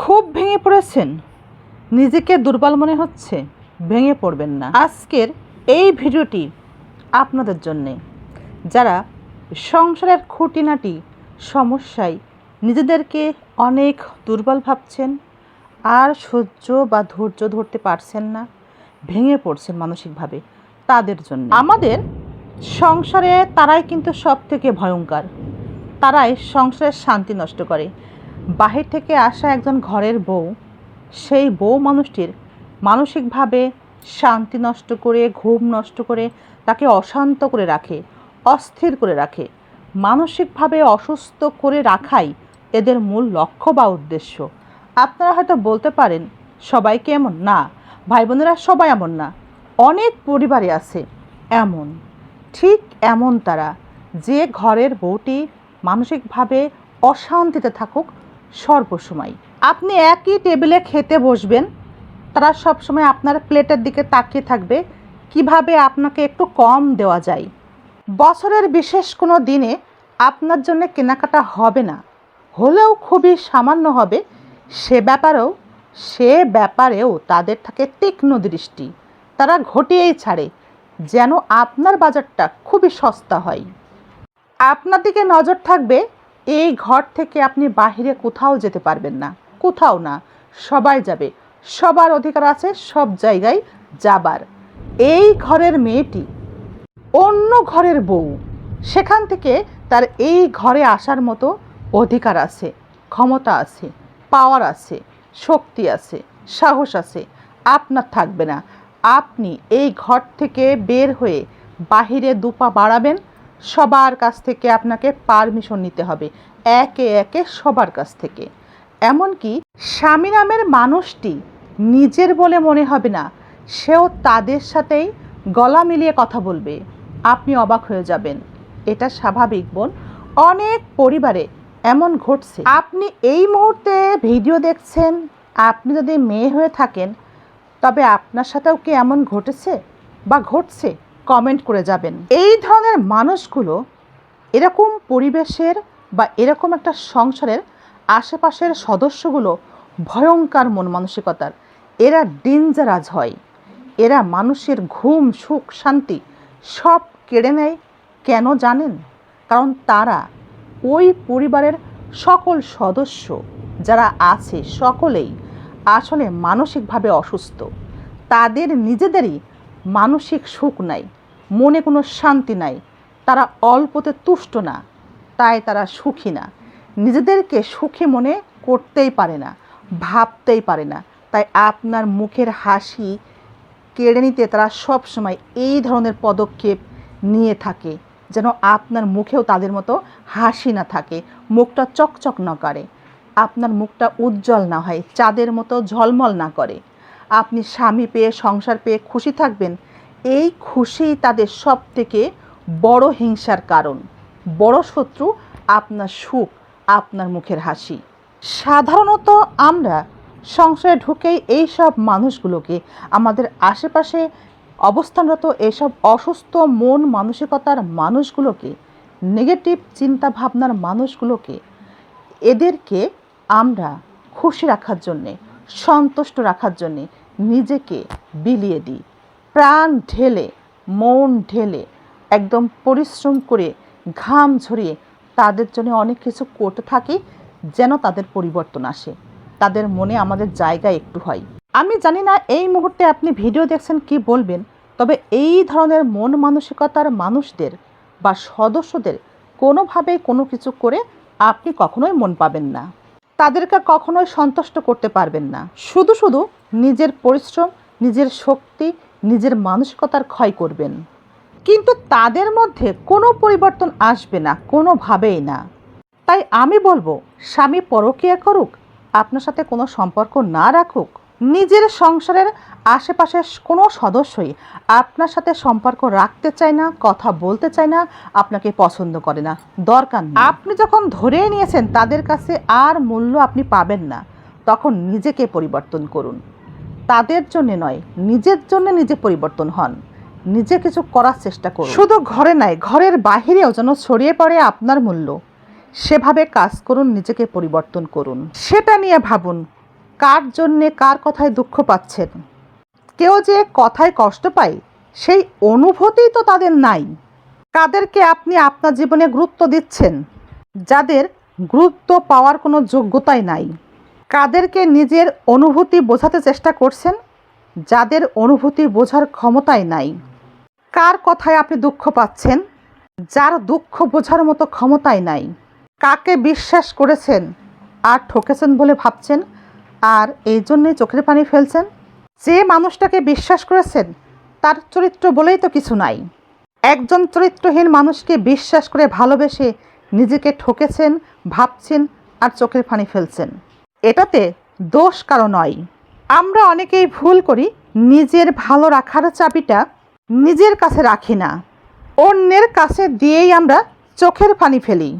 খুব ভেঙে পড়েছেন। নিজেকে দুর্বল মনে হচ্ছে, ভেঙে পড়বেন না। আজকের এই ভিডিওটি আপনাদের জন্যে। যারা সংসারের খুঁটিনাটি সমস্যায় নিজেদেরকে অনেক দুর্বল ভাবছেন আর সহ্য বা ধৈর্য ধরতে পারছেন না, ভেঙে পড়ছেন মানসিকভাবে তাদের জন্য। আমাদের সংসারে তারাই কিন্তু সব থেকে ভয়ঙ্কর। তারাই সংসারের শান্তি নষ্ট করে। বাহির থেকে আসা একজন ঘরের বউ, সেই বউ মানুষটির মানসিকভাবে শান্তি নষ্ট করে, ঘুম নষ্ট করে, তাকে অশান্ত করে রাখে, অস্থির করে রাখে, মানসিকভাবে অসুস্থ করে রাখাই এদের মূল লক্ষ্য বা উদ্দেশ্য। আপনারা হয়তো বলতে পারেন সবাইকে এমন? না ভাই বোনেরা সবাই এমন না, অনেক পরিবারে আছে এমন। ঠিক এমন তারা, যে ঘরের বউটি মানসিকভাবে অশান্তিতে থাকুক সর্বসময়। আপনি একই টেবিলে খেতে বসবেন, তারা সবসময় আপনার প্লেটের দিকে তাকিয়ে থাকবে, কীভাবে আপনাকে একটু কম দেওয়া যায়। বছরের বিশেষ কোনো দিনে আপনার জন্য কেনাকাটা হবে না। হলেও খুবই সামান্য হবে, সে ব্যাপারেও সে ব্যাপারেও তাদের থাকে তীক্ষ্ণ দৃষ্টি। তারা ঘটিয়েই ছাড়ে, যেন আপনার বাজারটা খুবই সস্তা হয়। আপনার দিকে নজর থাকবে এই ঘর থেকে আপনি বাহিরে কোথাও যেতে পারবেন না। কোথাও না। সবাই যাবে। সবার অধিকার আছে, সব জায়গায় যাবার। এই ঘরের মেয়েটি অন্য ঘরের বউ। সেখান থেকে তার এই ঘরে আসার মতো অধিকার আছে, ক্ষমতা আছে পাওয়ার আছে, শক্তি আছে, সাহস আছে। আপনার থাকবে না। আপনি এই ঘর থেকে বের হয়ে বাহিরে দুপা বাড়াবেন সবার কাছ থেকে আপনাকে পারমিশন নিতে হবে। একে একে সবার কাছ থেকে। এমনকি স্বামী নামের মানুষটি নিজের বলে মনে হবে না, সেও তাদের সাথেই গলা মিলিয়ে কথা বলবে। আপনি অবাক হয়ে যাবেন। এটা স্বাভাবিক বোন। অনেক পরিবারে এমন ঘটছে। আপনি এই মুহূর্তে ভিডিও দেখছেন, আপনি যদি মেয়ে হয়ে থাকেন, তবে আপনার সাথেও কি এমন ঘটেছে বা ঘটছে? কমেন্ট করে যাবেন। এই ধরনের মানুষগুলো এরকম পরিবেশের বা এরকম একটা সংসারের আশেপাশের সদস্যগুলো ভয়ঙ্কর মন মানসিকতার। এরা ডেঞ্জারাজ হয়। এরা মানুষের ঘুম, সুখ, শান্তি সব কেড়ে নেয়, কেন জানেন? কারণ তারা ওই পরিবারের সকল সদস্য যারা আছে, সকলেই আসলে মানসিকভাবে অসুস্থ। তাদের নিজেদেরই মানসিক সুখ নাই, মনে কোনো শান্তি নাই, তারা অল্পতে তুষ্ট না, তাই তারা সুখী না। নিজেদেরকে সুখী মনে করতেই পারে না, ভাবতেই পারে না। তাই আপনার মুখের হাসি কেড়ে নিতে তারা সবসময় এই ধরনের পদক্ষেপ নিয়ে থাকে, যেন আপনার মুখেও তাদের মতো হাসি না থাকে, মুখটা চকচক না করে। আপনার মুখটা উজ্জ্বল না হয়, চাঁদের মতো ঝলমল না করে। আপনি স্বামী পেয়ে, সংসার পেয়ে খুশি থাকবেন, এই খুশিই তাদের সব থেকে বড় হিংসার কারণ। বড় শত্রু আপনার সুখ, আপনার মুখের হাসি। সাধারণত আমরা সংসারে ঢুকেই এই সব মানুষগুলোকে, আমাদের আশেপাশে অবস্থানরত এসব অসুস্থ, মন মানসিকতার মানুষগুলোকে নেগেটিভ চিন্তা ভাবনার মানুষগুলোকে, এদেরকে আমরা খুশি রাখার জন্যে সন্তুষ্ট রাখার জন্যে নিজেকে বিলিয়ে দিই। প্রাণ ঢেলে, মন ঢেলে, একদম পরিশ্রম করে ঘাম ঝরিয়ে তাদের জন্য অনেক কিছু করতে থাকি যেন তাদের পরিবর্তন আসে। তাদের মনে আমাদের জায়গা একটু হয়। আমি জানি না এই মুহূর্তে আপনি ভিডিও দেখছেন কি বলবেন, তবে এই ধরনের মন মানসিকতার মানুষদের বা সদস্যদের কোনোভাবে কোনো কিছু করে আপনি কখনোই মন পাবেন না। তাদেরকে কখনোই সন্তুষ্ট করতে পারবেন না। শুধু শুধু নিজের পরিশ্রম, নিজের শক্তি, নিজের মানসিকতার ক্ষয় করবেন। কিন্তু তাদের মধ্যে কোনো পরিবর্তন আসবে না, কোনোভাবেই না। তাই আমি বলব, স্বামী পরকিয়া করুক, আপনার সাথে কোনো সম্পর্ক না রাখুক। নিজের সংসারের আশেপাশের কোনো সদস্যই আপনার সাথে সম্পর্ক রাখতে চায় না, কথা বলতে চায় না, আপনাকে পছন্দ করে না। দরকার আপনি যখন ধরে নিয়েছেন তাদের কাছে আর মূল্য আপনি পাবেন না, তখন নিজেকে পরিবর্তন করুন। তাদের জন্য নয়, নিজের জন্য নিজে পরিবর্তন হন। নিজে কিছু করার চেষ্টা করুন। শুধু ঘরে নয় ঘরের বাহিরেও যেন ছড়িয়ে পড়ে আপনার মূল্য। সেভাবে কাজ করুন, নিজেকে পরিবর্তন করুন। সেটা নিয়ে ভাবুন কার জন্যে কার কথায় দুঃখ পাচ্ছেন? কেউ যে কথায় কষ্ট পায়, সেই অনুভূতিই তো তাদের নাই। কাদেরকে আপনি আপনার জীবনে গুরুত্ব দিচ্ছেন? যাদের গুরুত্ব পাওয়ার কোনো যোগ্যতাই নাই। কাদেরকে নিজের অনুভূতি বোঝাতে চেষ্টা করছেন? যাদের অনুভূতি বোঝার ক্ষমতাই নাই। কার কথায় আপনি দুঃখ পাচ্ছেন? যার দুঃখ বোঝার মতো ক্ষমতাই নাই। কাকে বিশ্বাস করেছেন? আর ঠকেছেন বলে ভাবছেন? আর এই জন্যে চোখের পানি ফেলছেন। যে মানুষটাকে বিশ্বাস করেছেন, তার চরিত্র বলেই তো কিছু নাই। একজন চরিত্রহীন মানুষকে বিশ্বাস করে ভালোবেসে নিজেকে ঠকেছেন, ভাবছেন আর চোখের পানি ফেলছেন। এটাতে দোষ কারও নয়। আমরা অনেকেই ভুল করি, নিজের ভালো রাখার চাবিটা নিজের কাছে রাখি না। অন্যের কাছে দিয়েই আমরা চোখের পানি ফেলি।